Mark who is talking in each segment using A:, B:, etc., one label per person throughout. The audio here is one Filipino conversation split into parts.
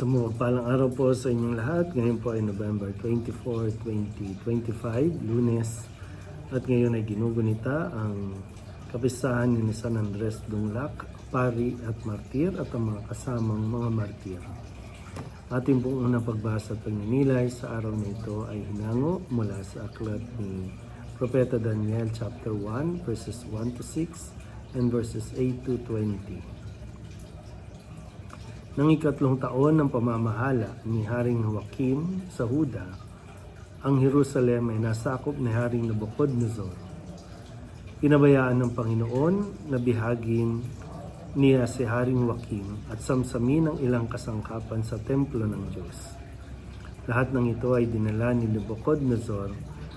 A: Sa palang araw po sa inyong lahat. Ngayon po ay November 24, 2025, lunes. At ngayon ay ginugunita ang kapistahan ni San Andres Dunglac, Pari at Martir at ang mga kasamang mga martir. Ating pong unang pagbasa at pagninilay sa araw na ito ay hinango mula sa aklat ni Propeta Daniel chapter 1 verses 1 to 6 and verses 8 to 20. Nang ikatlong taon ng pamamahala ni Haring Joachim sa Huda, ang Jerusalem ay nasakop ni Haring Nabucodonosor. Pinabayaan ng Panginoon na bihagin niya si Haring Joachim at samsamin ang ilang kasangkapan sa templo ng Diyos. Lahat ng ito ay dinala ni Nabucodonosor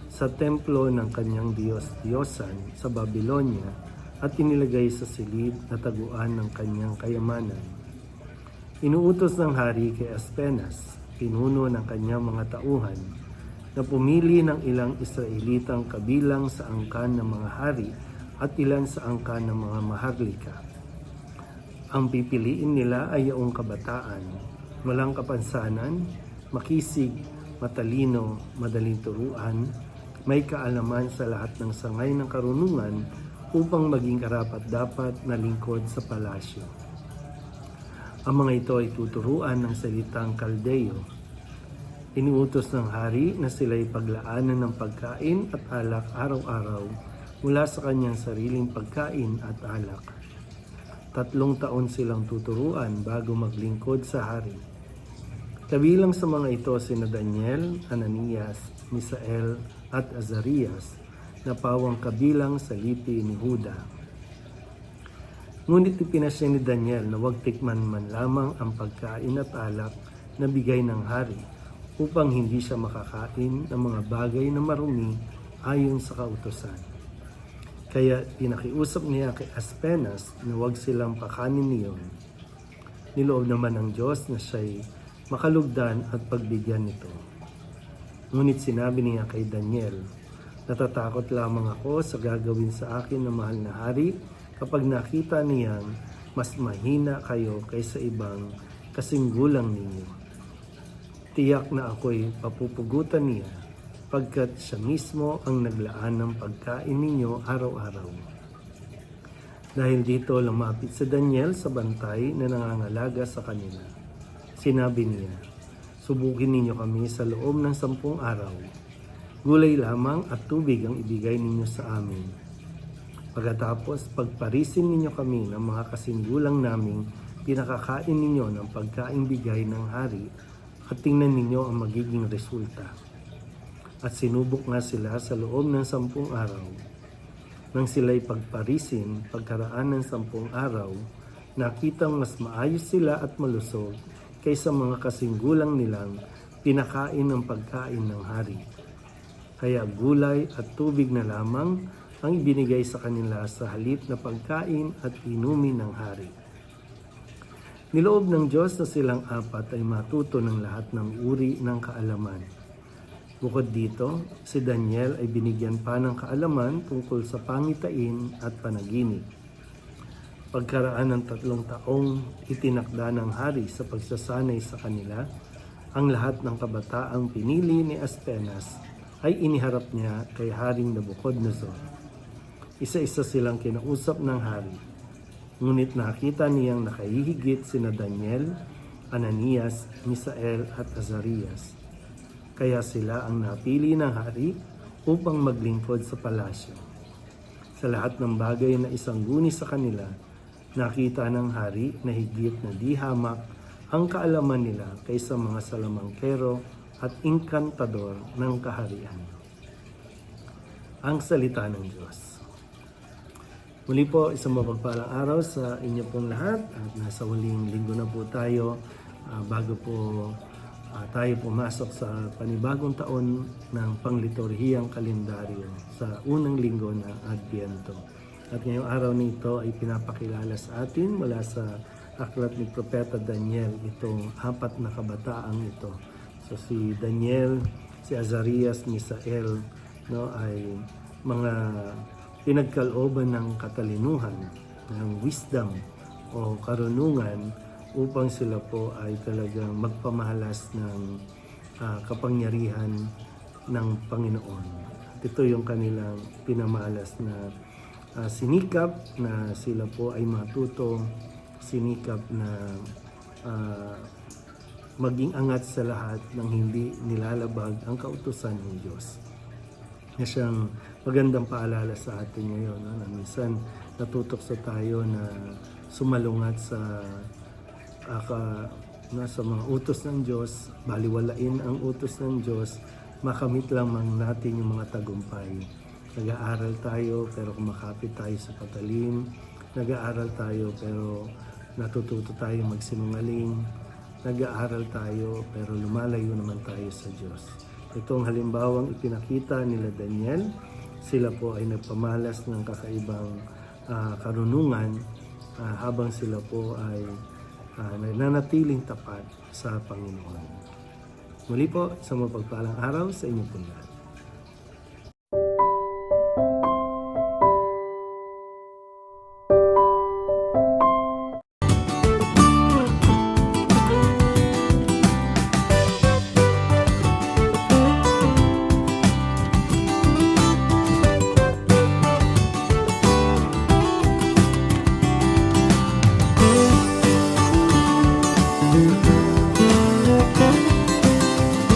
A: sa templo ng kanyang Diyos-Diyosan sa Babylonia at inilagay sa silid na taguan ng kanyang kayamanan. Inuutos ng hari kay Aspenas, pinuno ng kanyang mga tauhan, na pumili ng ilang Israelitang kabilang sa angkan ng mga hari at ilan sa angkan ng mga maharlika. Ang pipiliin nila ay yaong kabataan, walang kapansanan, makisig, matalino, madaling turuan, may kaalaman sa lahat ng sangay ng karunungan upang maging karapat-dapat na lingkod sa palasyo. Ang mga ito ay tuturuan ng salitang Kaldeo. Inuutos ng hari na sila'y paglaanan ng pagkain at alak araw-araw mula sa kanyang sariling pagkain at alak. Tatlong taon silang tuturuan bago maglingkod sa hari. Kabilang sa mga ito sina Daniel, Ananias, Misael at Azarias na pawang kabilang sa lipi ni Huda. Ngunit ipinasya ni Daniel na huwag tikman man lamang ang pagkain at alak na bigay ng hari upang hindi siya makakain ng mga bagay na marumi ayon sa kautosan. Kaya pinakiusap niya kay Aspenas na huwag silang pakanin niyon. Niloob naman ng Diyos na siya'y makalugdan at pagbigyan nito. Ngunit sinabi niya kay Daniel, Natatakot lamang ako sa gagawin sa akin ng mahal na hari kapag nakita niyang mas mahina kayo kaysa ibang kasinggulang ninyo. Tiyak na ako'y papupugutan niya pagkat siya mismo ang naglaan ng pagkain ninyo araw-araw. Dahil dito lumapit si Daniel sa bantay na nangangalaga sa kanila. Sinabi niya, Subukin ninyo kami sa loob ng sampung araw. Gulay lamang at tubig ang ibigay ninyo sa amin. Pagkatapos, pagparisin ninyo kami ng mga kasinggulang naming pinakakain ninyo ng pagkain bigay ng hari at tingnan ninyo ang magiging resulta. At sinubok nga sila sa loob ng sampung araw. Nang sila'y pagparisin, pagkaraan ng sampung araw, nakitang mas maayos sila at malusog kaysa mga kasinggulang nilang pinakain ng pagkain ng hari. Kaya gulay at tubig na lamang ang ibinigay sa kanila sa halip na pagkain at inumin ng hari. Niloob ng Diyos na silang apat ay matuto ng lahat ng uri ng kaalaman. Bukod dito, si Daniel ay binigyan pa ng kaalaman tungkol sa pangitain at panaginip. Pagkaraan ng tatlong taong itinakda ng hari sa pagsasanay sa kanila, ang lahat ng kabataang pinili ni Aspenas ay iniharap niya kay Haring Nabucodonosor. Isa-isa silang kinausap ng hari. Ngunit nakita niyang nakahihigit sina Daniel, Ananias, Misael at Azarias. Kaya sila ang napili ng hari upang maglingkod sa palasyo. Sa lahat ng bagay na isang guni sa kanila, nakita ng hari na higit na di hamak ang kaalaman nila kaysa mga salamangkero at inkantador ng kaharian. Ang salita ng Diyos. Muli po, isang mapagpalang araw sa inyo pong lahat at nasa huling linggo na po tayo ah, bago po ah, tayo pumasok sa panibagong taon ng pangliturhiyang kalendaryo sa unang linggo ng Adviento. At ngayong araw nito ay pinapakilala sa atin mula sa aklat ni Propeta Daniel itong apat na kabataang ito. So si Daniel, si Azarias, Misael no ay mga pinagkalooban ng katalinuhan, ng wisdom o karunungan upang sila po ay talagang magpamahalas ng ah, kapangyarihan ng Panginoon. Ito yung kanilang pinamalas na ah, sinikap na sila po ay matutong sinikap na ah, maging angat sa lahat ng hindi nilalabag ang kautusan ng Diyos na siyang magandang paalala sa atin ngayon. No? Na minsan natutokso tayo na sumalungat sa aka, na sa mga utos ng Diyos, baliwalain ang utos ng Diyos, makamit lamang natin yung mga tagumpay. Nag-aaral tayo pero kumakapit tayo sa patalim. Nag-aaral tayo pero natututo tayo magsinungaling. Nag-aaral tayo pero lumalayo naman tayo sa Diyos. Itong halimbawang ipinakita nila Daniel, sila po ay nagpamalas ng kakaibang ah, karunungan ah, habang sila po ay ah, nananatiling tapat sa Panginoon. Muli po, sa mapagpalang araw sa inyo po lahat.